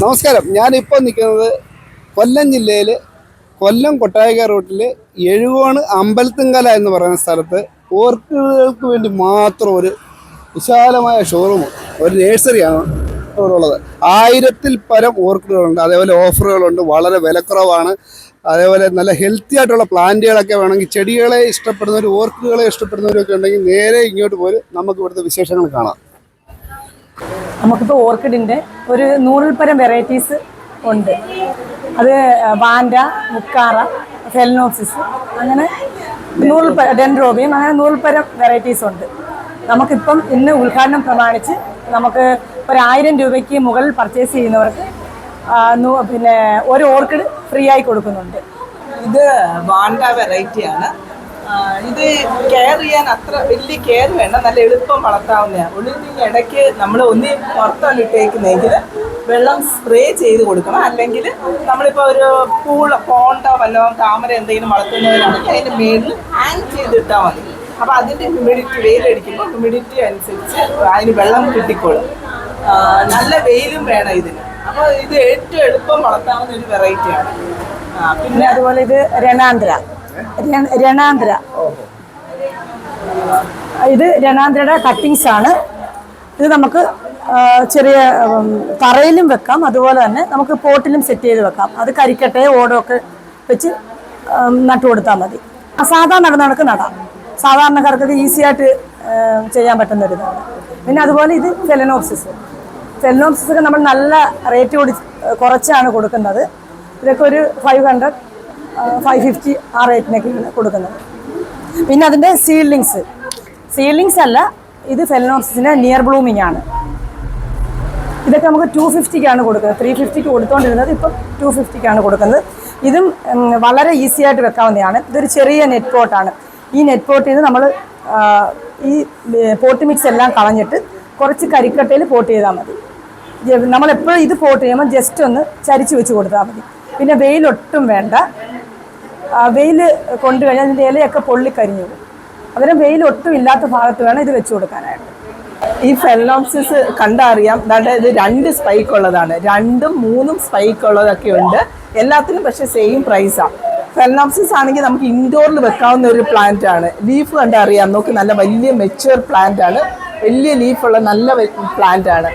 നമസ്കാരം. ഞാനിപ്പോൾ നിൽക്കുന്നത് കൊല്ലം ജില്ലയിൽ കൊല്ലം കൊട്ടായക റൂട്ടിൽ എഴുകോണ് അമ്പലത്തുങ്കല എന്ന് പറയുന്ന സ്ഥലത്ത് ഓർക്കിഡുകൾക്ക് വേണ്ടി മാത്രം ഒരു വിശാലമായ ഷോറൂം ഒരു നേഴ്സറിയാണ് ഉള്ളത് ആയിരത്തിൽ പരം ഓർക്കിഡുകളുണ്ട്. അതേപോലെ ഓഫറുകളുണ്ട് വളരെ വിലക്കുറവാണ്. അതേപോലെ നല്ല ഹെൽത്തി ആയിട്ടുള്ള പ്ലാന്റുകളൊക്കെ വേണമെങ്കിൽ ചെടികളെ ഇഷ്ടപ്പെടുന്നവർ ഓർക്കിഡുകളെ ഇഷ്ടപ്പെടുന്നവരൊക്കെ ഉണ്ടെങ്കിൽ നേരെ ഇങ്ങോട്ട് പോലും നമുക്ക് ഇവിടുത്തെ വിശേഷങ്ങൾ കാണാം. നമുക്കിപ്പോൾ ഓർക്കിഡിന്റെ ഒരു നൂറിൽ പരം വെറൈറ്റീസ് ഉണ്ട്. അത് വാൻഡ മുക്കാറ ഫെലനോപ്സിസ് അങ്ങനെ നൂറിൽ ഡെൻഡ്രോബിയം അങ്ങനെ നൂറിൽ പരം വെറൈറ്റീസ് ഉണ്ട്. നമുക്കിപ്പം ഇന്ന് ഉദ്ഘാടനം പ്രമാണിച്ച് നമുക്ക് ഒരായിരം രൂപയ്ക്ക് മുകളിൽ പർച്ചേസ് ചെയ്യുന്നവർക്ക് പിന്നെ ഒരു ഓർക്കിഡ് ഫ്രീ ആയി കൊടുക്കുന്നുണ്ട്. ഇത് വാണ്ട വെറൈറ്റി ആണ് ആ, ഇത് കെയർ ചെയ്യാൻ അത്ര വലിയ കെയർ വേണ്ട നല്ല എളുപ്പം വളർത്താവുന്നതാണ് ഉള്ളിൽ ഇടയ്ക്ക് നമ്മൾ ഒന്ന് പുറത്താണ് ഇട്ടേക്കുന്നെങ്കിൽ വെള്ളം സ്പ്രേ ചെയ്ത് കൊടുക്കണം. അല്ലെങ്കിൽ നമ്മളിപ്പോൾ ഒരു പൂള പോണ്ടോ വല്ലതും താമര എന്തെങ്കിലും വളർത്തുന്നവരാണെങ്കിൽ അതിന്റെ മേളിൽ ഹാങ് ചെയ്തിട്ടാൽ മതി. അപ്പോൾ അതിന്റെ ഹ്യൂമിഡിറ്റി വെയിലടിക്കുമ്പോൾ ഹ്യൂമിഡിറ്റി അനുസരിച്ച് അതിന് വെള്ളം കിട്ടിക്കോളും. നല്ല വെയിലും വേണം ഇതിന്. അപ്പോൾ ഇത് ഏറ്റവും എളുപ്പം വളർത്താവുന്ന ഒരു വെറൈറ്റിയാണ് പിന്നെ അതുപോലെ ഇത് രണാന്തര രണാന്തര ഇത് രണാന്തരയുടെ കട്ടിങ്സ് ആണ്. ഇത് നമുക്ക് ചെറിയ തറയിലും വെക്കാം. അതുപോലെ തന്നെ നമുക്ക് പോട്ടിലും സെറ്റ് ചെയ്ത് വെക്കാം. അത് കരിക്കട്ടെ ഓടൊക്കെ വെച്ച് നട്ടു കൊടുത്താൽ മതി. സാധാരണ നടന്ന കണക്ക് നടാം. സാധാരണക്കാർക്ക് ഇത് ഈസി ആയിട്ട് ചെയ്യാൻ പറ്റുന്ന ഒരു ഇതാണ്. പിന്നെ അതുപോലെ ഇത് ഫെലനോപ്സിസ് ഫെലനോപ്സിസ് ഒക്കെ നമ്മൾ നല്ല റേറ്റ് കൂടി കുറച്ചാണ് കൊടുക്കുന്നത്. ഇതൊക്കെ ഒരു ഫൈവ് ഹൺഡ്രഡ് ഫൈവ് ഫിഫ്റ്റി ആ റേറ്റിനൊക്കെയാണ് കൊടുക്കുന്നത്. പിന്നെ അതിന്റെ സീഡ്ലിങ്സ് സീഡ്ലിങ്സ് അല്ല ഇത് ഫെലനോസിന്റെ നിയർ ബ്ലൂമിംഗ് ആണ്. ഇതൊക്കെ നമുക്ക് ടു ഫിഫ്റ്റിക്കാണ് കൊടുക്കുന്നത്. ത്രീ ഫിഫ്റ്റിക്ക് കൊടുത്തുകൊണ്ടിരുന്നത് ഇപ്പം ടു ഫിഫ്റ്റിക്കാണ് കൊടുക്കുന്നത്. ഇതും വളരെ ഈസി ആയിട്ട് വെക്കാവുന്നതാണ്. ഇതൊരു ചെറിയ നെറ്റ് പോട്ടാണ് ഈ നെറ്റ് പോട്ടിൽ നിന്ന് നമ്മൾ ഈ പോട്ട് മിക്സ് എല്ലാം കളഞ്ഞിട്ട് കുറച്ച് കരിക്കട്ടയിൽ പോട്ട് ചെയ്താൽ മതി. നമ്മളെപ്പോഴും ഇത് പോട്ട് ചെയ്യുമ്പോൾ ജസ്റ്റ് ഒന്ന് ചരിച്ച് വെച്ച് കൊടുത്താൽ മതി. പിന്നെ വെയിലൊട്ടും വേണ്ട. വെയിൽ കൊണ്ടു കഴിഞ്ഞാൽ അതിന്റെ ഇലയൊക്കെ പൊള്ളിക്കരിഞ്ഞു. അന്നേരം വെയിൽ ഒട്ടും ഇല്ലാത്ത ഭാഗത്ത് വേണം ഇത് വെച്ച് കൊടുക്കാനായിട്ട്. ഈ ഫെലോപ്സിസ് കണ്ടറിയാം. ദാണ്ടെ ഇത് രണ്ട് സ്പൈക്ക് ഉള്ളതാണ്. രണ്ടും മൂന്നും സ്പൈക്ക് ഉള്ളതൊക്കെ ഉണ്ട്. എല്ലാത്തിനും പക്ഷെ സെയിം പ്രൈസാണ് ഫെലോപ്സിസ് ആണെങ്കിൽ നമുക്ക് ഇൻഡോറിൽ വെക്കാവുന്ന ഒരു പ്ലാന്റ് ആണ്. ലീഫ് കണ്ടറിയാം. നോക്ക് നല്ല വലിയ മെച്ചുവർ പ്ലാന്റ് ആണ്. വലിയ ലീഫുള്ള നല്ല പ്ലാന്റ് ആണ്.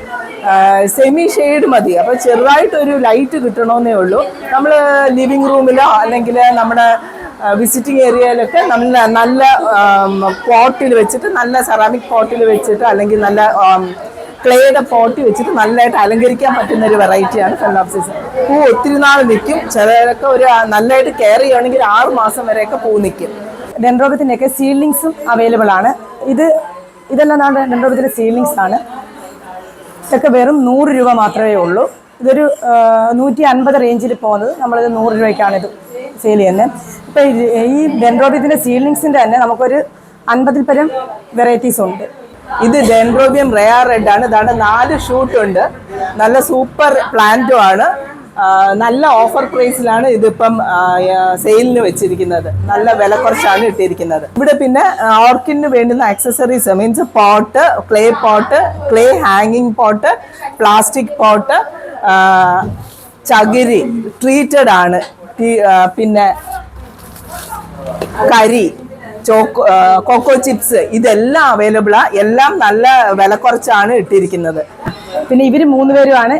സെമി ഷെയ്ഡ് മതി. അപ്പോൾ ചെറുതായിട്ടൊരു ലൈറ്റ് കിട്ടണമെന്നേ ഉള്ളൂ. നമ്മൾ ലിവിങ് റൂമിലോ അല്ലെങ്കിൽ നമ്മുടെ വിസിറ്റിംഗ് ഏരിയയിലൊക്കെ നല്ല നല്ല പോട്ടിൽ വെച്ചിട്ട് നല്ല സെറാമിക് പോട്ടിൽ വെച്ചിട്ട് അല്ലെങ്കിൽ നല്ല ക്ലേയുടെ പോട്ടി വെച്ചിട്ട് നല്ലതായിട്ട് അലങ്കരിക്കാൻ പറ്റുന്ന ഒരു വെറൈറ്റിയാണ് ഫെലോപ്സിസ് പൂ ഒത്തിരി നാൾ നിൽക്കും. ചിലരൊക്കെ ഒരു നല്ലതായിട്ട് കെയർ ചെയ്യുകയാണെങ്കിൽ ആറ് മാസം വരെയൊക്കെ പൂ നിൽക്കും. ഡെൻഡ്രോബത്തിന്റെയൊക്കെ സീലിങ്സും അവൈലബിൾ ആണ്. ഇത് ഇതെല്ലാം നമ്മുടെ ഡെൻഡ്രോബത്തിന്റെ സീലിങ്സ് ആണ്. ഇതൊക്കെ വെറും നൂറ് രൂപ മാത്രമേ ഉള്ളൂ. ഇതൊരു നൂറ്റി അൻപത് റേഞ്ചിൽ പോകുന്നത് നമ്മളിത് നൂറ് രൂപയ്ക്കാണ് ഇത് സെയിൽ ചെയ്യുന്നത് ഇപ്പോൾ ഈ ഡെൻഡ്രോബിയത്തിന്റെ സീലിങ്സിന്റെ തന്നെ നമുക്കൊരു അൻപതിൽ പരം വെറൈറ്റീസ് ഉണ്ട്. ഇത് ഡെൻഡ്രോബിയം റെയർ റെഡ് ആണ്. ഇതാണ് നാല് ഷൂട്ടുണ്ട് നല്ല സൂപ്പർ പ്ലാന്റും ആണ്. നല്ല ഓഫർ പ്രൈസിലാണ് ഇതിപ്പം സെയിലിന് വെച്ചിരിക്കുന്നത്. നല്ല വില കുറച്ചാണ് ഇട്ടിരിക്കുന്നത്. ഇവിടെ പിന്നെ ഓർക്കിഡിന് വേണ്ടുന്ന accessories means pot clay pot clay ഹാങ്ങിങ് പോട്ട് പ്ലാസ്റ്റിക് പോട്ട് ചകിരി ട്രീറ്റഡ് ആണ്. പിന്നെ കരി ചോക്കോ കൊക്കോ ചിപ്സ് ഇതെല്ലാം അവൈലബിളാണ് എല്ലാം നല്ല വില കുറച്ചാണ് ഇട്ടിരിക്കുന്നത്. പിന്നെ ഇവർ മൂന്ന് പേരുമാണ്.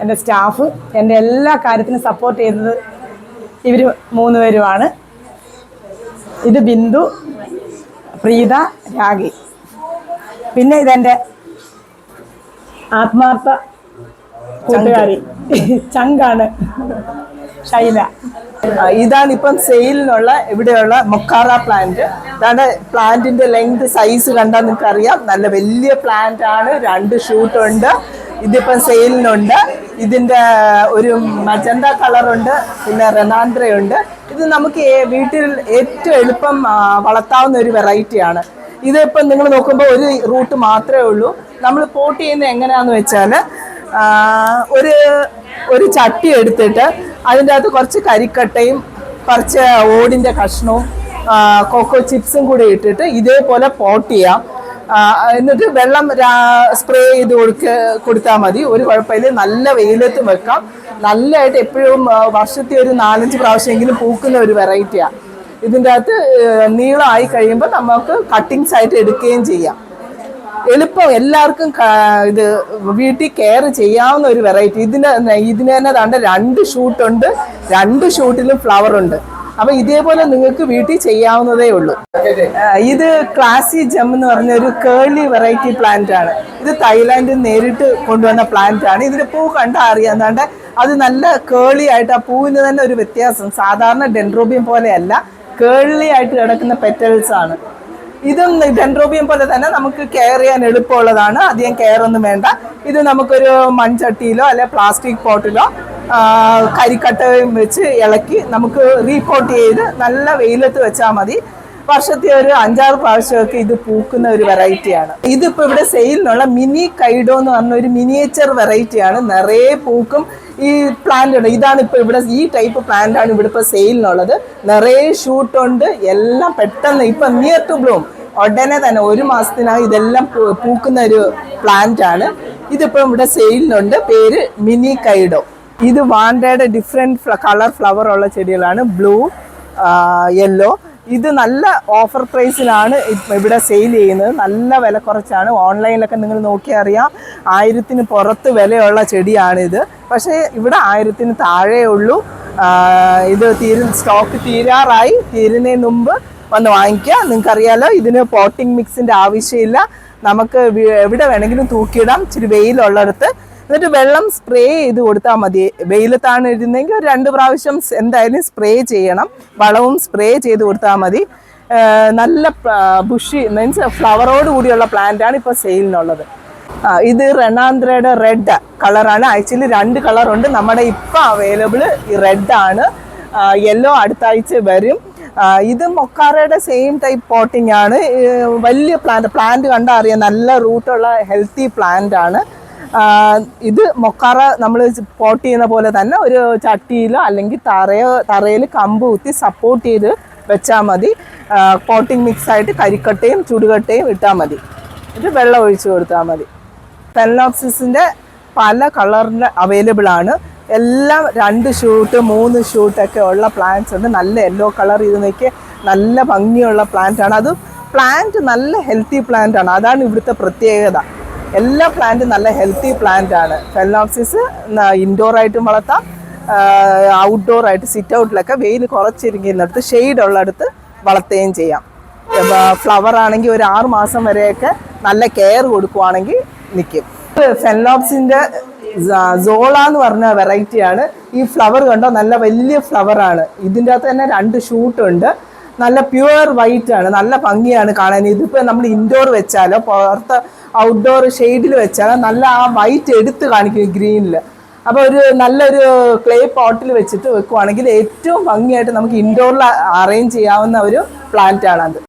എന്റെ സ്റ്റാഫ് എന്റെ എല്ലാ കാര്യത്തിനും സപ്പോർട്ട് ചെയ്യുന്നത് ഇവർ മൂന്ന് പേരുമാണ്. ഇത് ബിന്ദു പ്രീത രാഗി. പിന്നെ ഇതെന്റെ ആത്മാർത്ഥ കൂട്ടുകാരി. ചങ്കാണ്. ശൈല ഇതാണ് ഇപ്പം സെയിലിനുള്ള ഇവിടെയുള്ള മൊക്കാറ പ്ലാന്റ് ഇതാണ് പ്ലാന്റിന്റെ ലെങ്ത് സൈസ് കണ്ടാൽ നിങ്ങൾക്ക് അറിയാം നല്ല വലിയ പ്ലാന്റ് ആണ്. രണ്ട് ഷൂട്ടുണ്ട് ഇതിപ്പം സെയിലിനുണ്ട്. ഇതിന്റെ ഒരു മജന്ത കളറുണ്ട് പിന്നെ റെനാൻഡ്രയുണ്ട് ഇത് നമുക്ക് വീട്ടിൽ ഏറ്റവും എളുപ്പം വളർത്താവുന്ന ഒരു വെറൈറ്റിയാണ് ഇതിപ്പം നിങ്ങൾ നോക്കുമ്പോൾ ഒരു റൂട്ട് മാത്രമേ ഉള്ളൂ. നമ്മൾ പോട്ട് ചെയ്യുന്നത് എങ്ങനെയാന്ന് വെച്ചാൽ ഒരു ഒരു ചട്ടി എടുത്തിട്ട് അതിന്റെ അകത്ത് കുറച്ച് കരിക്കട്ടയും കുറച്ച് ഓടിന്റെ കഷ്ണവും കൊക്കോ ചിപ്സും കൂടി ഇട്ടിട്ട് ഇതേപോലെ പോട്ട് ചെയ്യാം. എന്നിട്ട് വെള്ളം സ്പ്രേ ചെയ്ത് കൊടുക്ക കൊടുത്താൽ മതി. ഒരു കുഴപ്പമില്ല. നല്ല വെയിലത്ത് വെക്കാം. നല്ലതായിട്ട് എപ്പോഴും വർഷത്തെ വർഷത്തിൽ ഒരു നാലഞ്ച് പ്രാവശ്യമെങ്കിലും പൂക്കുന്ന ഒരു വെറൈറ്റിയാണ് ഇതിന്റെ അകത്ത് നീളമായി കഴിയുമ്പോൾ നമുക്ക് കട്ടിങ്സ് ആയിട്ട് എടുക്കുകയും ചെയ്യാം. എളുപ്പം എല്ലാവർക്കും ഇത് വീട്ടിൽ കെയർ ചെയ്യാവുന്ന ഒരു വെറൈറ്റി ഇതിന് ഇതിന് തന്നെ രണ്ട് ഷൂട്ടുണ്ട് രണ്ട് ഷൂട്ടിലും ഫ്ലവർ ഉണ്ട്. അപ്പൊ ഇതേപോലെ നിങ്ങൾക്ക് വീട്ടിൽ ചെയ്യാവുന്നതേ ഉള്ളൂ. ഇത് ക്ലാസി ജം എന്ന് പറഞ്ഞ ഒരു കേളി വെറൈറ്റി പ്ലാന്റ് ആണ്. ഇത് തായ്ലാന്റിൽ നേരിട്ട് കൊണ്ടുവന്ന പ്ലാന്റ് ആണ്. ഇതിന്റെ പൂ കണ്ടാൽ അറിയാന്നാണ്ട് അത് നല്ല കേളി ആയിട്ട് ആ പൂവിന് തന്നെ ഒരു വ്യത്യാസം. സാധാരണ ഡെൻഡ്രോബിയം പോലെയല്ല കേളി ആയിട്ട് കിടക്കുന്ന പെറ്റൽസ് ആണ്. ഇതും ഡെൻഡ്രോബിയം പോലെ തന്നെ നമുക്ക് കെയർ ചെയ്യാൻ എളുപ്പമുള്ളതാണ്. അധികം കെയർ ഒന്നും വേണ്ട. ഇത് നമുക്കൊരു മൺചട്ടിയിലോ അല്ലെ പ്ലാസ്റ്റിക് പോട്ടിലോ കരിക്കട്ടയും വെച്ച് ഇളക്കി നമുക്ക് റീപോട്ട് ചെയ്ത് നല്ല വെയിലത്ത് വെച്ചാൽ മതി. വർഷത്തെ ഒരു അഞ്ചാറ് പ്രാവശ്യമൊക്കെ ഇത് പൂക്കുന്ന ഒരു വെറൈറ്റിയാണ് ഇതിപ്പോൾ ഇവിടെ സെയിലിനുള്ള മിനി കൈഡോ എന്ന് പറഞ്ഞ ഒരു മിനിയേച്ചർ വെറൈറ്റിയാണ് നിറയെ പൂക്കും ഈ പ്ലാന്റ് ഉണ്ട്. ഇതാണ് ഇപ്പോൾ ഇവിടെ ഈ ടൈപ്പ് പ്ലാന്റ് ആണ് ഇവിടെ ഇപ്പോൾ സെയിലിനുള്ളത് നിറയെ ഷൂട്ടുണ്ട് എല്ലാം പെട്ടെന്ന് ഇപ്പം നിയർ ടു ബ്ലൂം ഉടനെ തന്നെ ഒരു മാസത്തിനകം ഇതെല്ലാം പൂക്കുന്ന ഒരു പ്ലാന്റ് ആണ്. ഇതിപ്പോ ഇവിടെ സെയിലിനുണ്ട് പേര് മിനി കൈഡോ ഇത് വാണ്ടയുടെ ഡിഫറെന്റ് കളർ ഫ്ലവർ ഉള്ള ചെടികളാണ്. ബ്ലൂ യെല്ലോ ഇത് നല്ല ഓഫർ പ്രൈസിലാണ് ഇവിടെ സെയിൽ ചെയ്യുന്നത്. നല്ല വില കുറച്ചാണ്. ഓൺലൈനിലൊക്കെ നിങ്ങൾ നോക്കിയാൽ അറിയാം. ആയിരത്തിന് പുറത്ത് വിലയുള്ള ചെടിയാണിത്. പക്ഷേ ഇവിടെ ആയിരത്തിന് താഴേ ഉള്ളൂ. ഇത് തീരു സ്റ്റോക്ക് തീരാറായി. തീരുന്നതിന് മുമ്പ് വന്ന് വാങ്ങിക്കുക. നിങ്ങൾക്കറിയാലോ ഇതിന് പോട്ടിംഗ് മിക്സിന്റെ ആവശ്യമില്ല. നമുക്ക് എവിടെ വേണമെങ്കിലും തൂക്കിയിടാം. ഇച്ചിരി വെയിലുള്ളിടത്ത് എന്നിട്ട് വെള്ളം സ്പ്രേ ചെയ്ത് കൊടുത്താൽ മതി. വെയിലത്താണ് ഇരുന്നെങ്കിൽ ഒരു രണ്ട് പ്രാവശ്യം എന്തായാലും സ്പ്രേ ചെയ്യണം. വളവും സ്പ്രേ ചെയ്ത് കൊടുത്താൽ മതി. നല്ല ബുഷി മീൻസ് ഫ്ലവറോട് കൂടിയുള്ള പ്ലാന്റാണ് ഇപ്പോൾ സെയിലിനുള്ളത് ആ, ഇത് റെണാന്ത്രയുടെ റെഡ് കളറാണ് ആക്ച്വലി രണ്ട് കളറുണ്ട് നമ്മുടെ ഇപ്പം അവൈലബിൾ ഈ റെഡ് ആണ്. യെല്ലോ അടുത്ത ആഴ്ച വരും. ഇത് മൊക്കാറയുടെ സെയിം ടൈപ്പ് പോട്ടിംഗ് ആണ്. വലിയ പ്ലാന്റ് പ്ലാന്റ് കണ്ടാൽ അറിയാം നല്ല റൂട്ടുള്ള ഹെൽത്തി പ്ലാന്റ് ആണ്. ഇത് മൊക്കാറ നമ്മൾ പോട്ട് ചെയ്യുന്ന പോലെ തന്നെ ഒരു ചട്ടിയിലോ അല്ലെങ്കിൽ തറയോ തറയിൽ കമ്പ് കുത്തി സപ്പോർട്ട് ചെയ്ത് വെച്ചാൽ മതി. പോട്ടിംഗ് മിക്സ് ആയിട്ട് കരിക്കട്ടയും ചുടുകട്ടയും ഇട്ടാൽ മതി. ഇത് വെള്ളം ഒഴിച്ചു കൊടുത്താൽ മതി. പെലനോപ്സിസിന്റെ പല കളറിന്റെ അവൈലബിൾ ആണ്. എല്ലാം രണ്ട് ഷൂട്ട് മൂന്ന് ഷൂട്ടൊക്കെ ഉള്ള പ്ലാന്റ്സ് ഉണ്ട്. നല്ല യെല്ലോ കളർ ഇത് നോക്കിയ നല്ല ഭംഗിയുള്ള പ്ലാന്റ് ആണ്. അത് പ്ലാന്റ് നല്ല ഹെൽത്തി പ്ലാന്റ് ആണ്. അതാണ് ഇവിടുത്തെ പ്രത്യേകത. എല്ലാ പ്ലാന്റും നല്ല ഹെൽത്തി പ്ലാന്റ് ആണ്. ഫെലനോപ്സിസ് ഇൻഡോർ ആയിട്ടും വളർത്താം. ഔട്ട്ഡോർ ആയിട്ട് സിറ്റ് ഔട്ടിലൊക്കെ വെയിൽ കുറച്ചിരിക്കുന്നിടത്ത് ഷെയ്ഡ് ഉള്ളിടത്ത് വളർത്തുകയും ചെയ്യാം. ഫ്ലവർ ആണെങ്കിൽ ഒരു ആറ് മാസം വരെയൊക്കെ നല്ല കെയർ കൊടുക്കുവാണെങ്കിൽ നിൽക്കും ഫെൻലോപ്സിന്റെ സോള എന്ന് പറഞ്ഞ വെറൈറ്റിയാണ് ഈ ഫ്ലവർ കണ്ടോ? നല്ല വലിയ ഫ്ലവർ ആണ്. ഇതിന്റെ അകത്ത് തന്നെ രണ്ട് ഷൂട്ടുണ്ട് നല്ല പ്യുവർ വൈറ്റ് ആണ്. നല്ല ഭംഗിയാണ് കാണാൻ. ഇതിപ്പോൾ നമ്മൾ ഇൻഡോർ വെച്ചാലോ പുറത്ത് ഔട്ട്ഡോർ ഷെയ്ഡിൽ വെച്ചാൽ നല്ല ആ വൈറ്റ് എടുത്ത് കാണിക്കും ഗ്രീനിൽ അപ്പോൾ ഒരു നല്ലൊരു ക്ലേ പോട്ടിൽ വെച്ചിട്ട് വെക്കുവാണെങ്കിൽ ഏറ്റവും ഭംഗിയായിട്ട് നമുക്ക് ഇൻഡോറിൽ അറേഞ്ച് ചെയ്യാവുന്ന ഒരു പ്ലാന്റ് ആണ് അത്